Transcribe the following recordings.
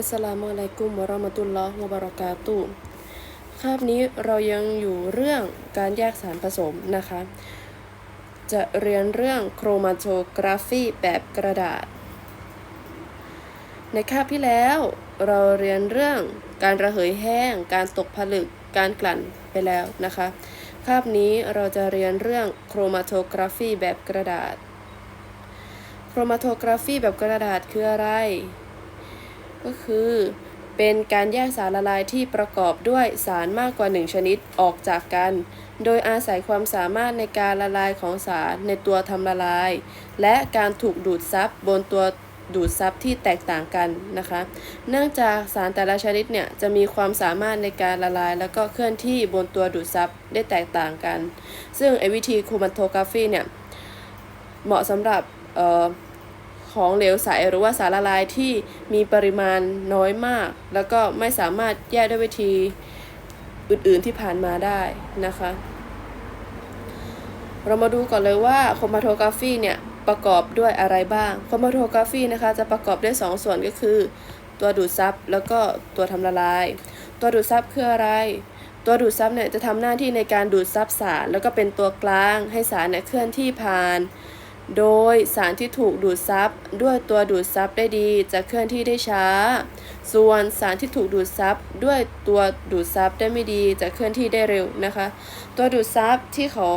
อัสสลามุอะลัยกุมวะเราะมะตุลลอฮ์วะบะเราะกาตุฮ์คาบนี้เรายังอยู่เรื่องการแยกสารผสมนะคะ จะเรียนเรื่องโครมาโทกราฟีแบบกระดาษ ในคาบที่แล้วเราเรียนเรื่องการระเหยแห้ง การตกผลึก การกลั่นไปแล้วนะคะ คาบนี้เราจะเรียนเรื่องโครมาโทกราฟีแบบกระดาษ โครมาโทกราฟีแบบกระดาษคืออะไร ก็คือ เป็นการแยกสารละลายที่ประกอบด้วยสารมากกว่า 1 ชนิดออกจากกัน โดยอาศัยความสามารถในการละลายของสารในตัวทำละลาย และการถูกดูดซับบนตัวดูดซับที่แตกต่างกันนะคะ เนื่องจากสารแต่ละชนิดเนี่ยจะมีความสามารถในการละลาย แล้วก็เคลื่อนที่บนตัวดูดซับได้แตกต่างกัน ซึ่งไอวิธีคูมันโทกราฟีเนี่ยเหมาะสำหรับเอ่อ ของเหลวใสหรือว่าสารละลายที่มีปริมาณน้อยมาก แล้วก็ไม่สามารถแยกด้วยวิธีอื่นๆที่ผ่านมาได้นะคะ เรามาดูก่อนเลยว่าโครมาโทกราฟีเนี่ยประกอบด้วยอะไรบ้างโครมาโทกราฟีนะคะจะประกอบด้วย2ส่วนก็คือ ตัวดูดซับแล้วก็ตัวทำละลาย ตัวดูดซับคืออะไรตัวดูดซับเนี่ยจะทำหน้าที่ในการดูดซับสาร แล้วก็เป็นตัวกลางให้สารเนี่ยเคลื่อนที่ผ่าน โดยสารที่ถูกดูดซับด้วยตัวดูดซับได้ดีจะเคลื่อนที่ได้ช้า ส่วนสารที่ถูกดูดซับด้วยตัวดูดซับได้ไม่ดีจะเคลื่อนที่ได้เร็วนะคะ ตัวดูดซับที่เขา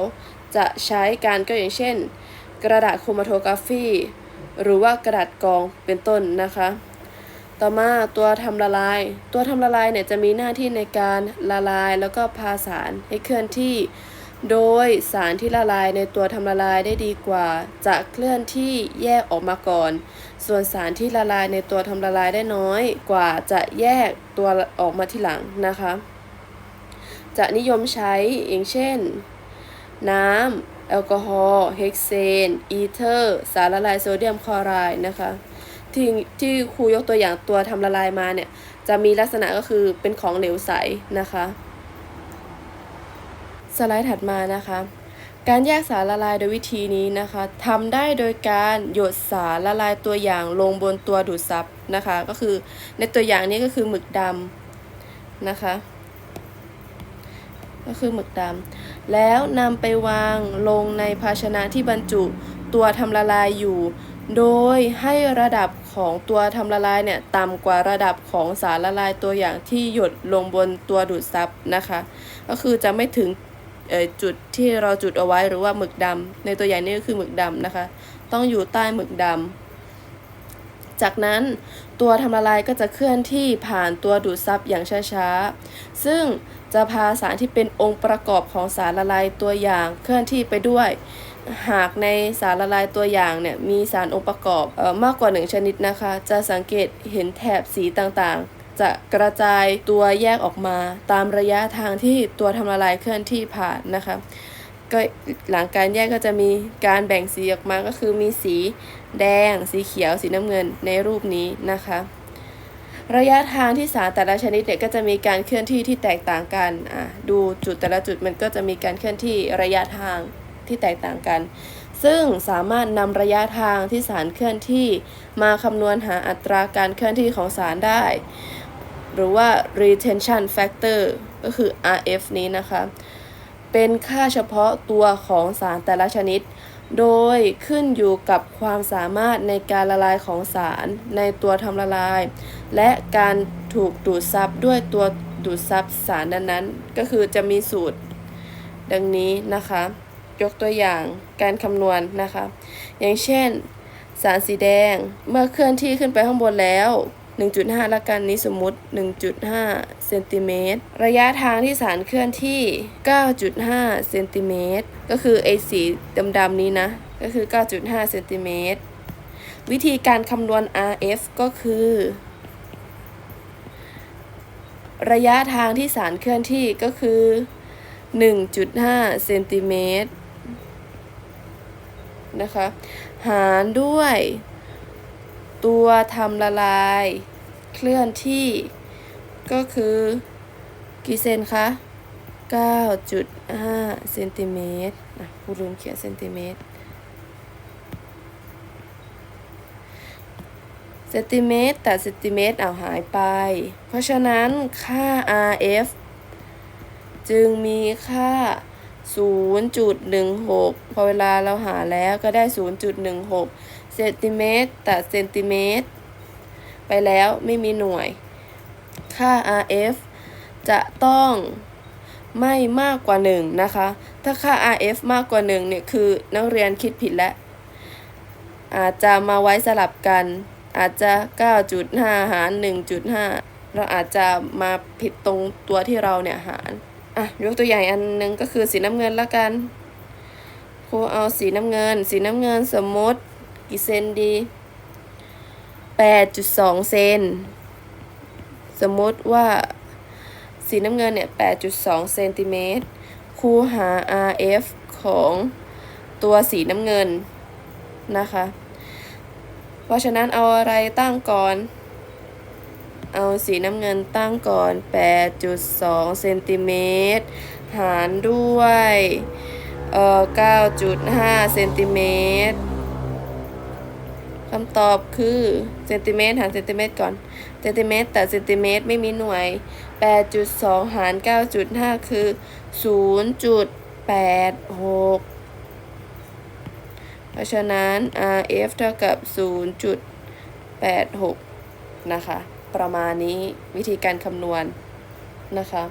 จะใช้การก็อย่างเช่น กระดาษโครมาโทกราฟีหรือว่ากระดาษกองเป็นต้นนะคะ ต่อมาตัวทำละลาย ตัวทำละลายเนี่ยจะมีหน้าที่ในการละลายแล้วก็พาสารให้เคลื่อนที่ โดยสารที่ละลายในตัวทำละลายได้ดีกว่า จะเคลื่อนที่แยกออกมาก่อน ส่วนสารที่ละลายในตัวทำละลายได้น้อยกว่าจะแยกตัวออกมาทีหลังนะคะ จะนิยมใช้อย่างเช่น น้ำแอลกอฮอล์เฮกเซน อีเทอร์ สารละลายโซเดียมคลอไรด์นะคะ ที่ที่ครูยกตัวอย่างตัวทำละลายมาเนี่ย จะมีลักษณะก็คือเป็นของเหลวใสนะคะ สไลด์ถัดมานะคะ การแยกสารละลายโดยวิธีนี้นะคะทำได้โดยการหยดสารละลายตัวอย่างลงบนตัวดูดซับนะคะ ก็คือในตัวอย่างนี้ก็คือหมึกดำนะคะ ก็คือหมึกดำแล้วนำไปวางลงในภาชนะที่บรรจุตัวทำละลายอยู่ โดยให้ระดับของตัวทำละลายเนี่ยต่ำกว่าระดับของสารละลายตัวอย่างที่หยดลงบนตัวดูดซับนะคะ ก็คือจะไม่ถึง จุดที่เราจุดเอาไว้หรือว่าหมึกดำในตัวอย่างนี้ก็คือหมึกดำนะคะ ต้องอยู่ใต้หมึกดำจากนั้นตัวทำละลายก็จะเคลื่อนที่ผ่านตัวดูดซับอย่างช้าๆ ซึ่งจะพาสารที่เป็นองค์ประกอบของสารละลายตัวอย่างเคลื่อนที่ไปด้วย หากในสารละลายตัวอย่างเนี่ยมีสารองค์ประกอบออมากกว่า 1 ชนิดนะคะ จะสังเกตเห็นแถบสีต่างๆ จะกระจายตัวแยกออกมาตามระยะทางที่ตัวทำละลายเคลื่อนที่ผ่านนะคะก็หลังการแยกก็จะมีการแบ่งสีออกมาก็คือมีสีแดง สีเขียว สีน้ำเงินในรูปนี้นะคะ ระยะทางที่สารแต่ละชนิดเนี่ยก็จะมีการเคลื่อนที่ที่แตกต่างกันอะดูจุดแต่ละจุดมันก็จะมีการเคลื่อนที่ระยะทางที่แตกต่างกัน ซึ่งสามารถนำระยะทางที่สารเคลื่อนที่มาคำนวณหาอัตราการเคลื่อนที่ของสารได้ หรือว่า retention factor ก็คือ RF นี้นะคะ เป็นค่าเฉพาะตัวของสารแต่ละชนิด โดยขึ้นอยู่กับความสามารถในการละลายของสารในตัวทำละลาย และการถูกดูดซับด้วยตัวดูดซับสารนั้นๆ ก็คือจะมีสูตรดังนี้นะคะ ยกตัวอย่างการคำนวณนะคะ อย่างเช่น สารสีแดงเมื่อเคลื่อนที่ขึ้นไปข้างบนแล้ว 1.5 ละกันนี้สมมุติ 1.5 เซนติเมตร ระยะทางที่สารเคลื่อนที่ 9.5 เซนติเมตร ก็คือไอสีดำๆนี้นะ ก็คือ 9.5 เซนติเมตร วิธีการคำนวณ RF ก็คือ ระยะทางที่สารเคลื่อนที่ก็คือ 1.5 เซนติเมตร นะคะ หารด้วย ตัวทำละลาย เคลื่อนที่ ก็คือกี่เซนคะ9.5เซนติเมตรอะผู้ลืมเขียนเซนติเมตรเซนติเมตรแตัดเซนติเมตรเอาหายไป เพราะฉะนั้นค่า RF จึงมีค่า 0.16 พอเวลาเราหาแล้วก็ได้ 0.16 เซนติเมตรตัดเซนติเมตร ไปแล้วไม่มีหน่วย ค่า RF จะต้องไม่มากกว่า 1 นะคะ ถ้าค่า RF มากกว่า 1 เนี่ยคือนักเรียนคิดผิดแล้วอาจจะมาไว้สลับกัน อาจจะ 9.5 หาร 1.5 เราอาจจะมาผิดตรงตัวที่เราเนี่ยหาร อะยกตัวอย่างอันหนึ่งก็คือสีน้ำเงินละกันครูเอาสีน้ำเงิน สีน้ำเงินสมมติกี่เซนดี8.2เซนสมมติว่าสีน้ำเงินเนี่ย8.2เซนติเมตรครูหา RF ของตัวสีน้ำเงินนะคะ เพราะฉะนั้นเอาอะไรตั้งก่อน เอาสีน้ำเงินตั้งก่อน 8.2เซนติเมตรหารด้วยเอ่อ9.5เซนติเมตรคำตอบคือเซนติเมตรหารเซนติเมตรก่อนเซนติเมตรแต่เซนติเมตรไม่มีหน่วย 8.2 หาร 9.5 คือ 0.86 เพราะฉะนั้น RF เท่ากับ 0.86 นะคะ ประมาณนี้วิธีการคำนวณนะคะ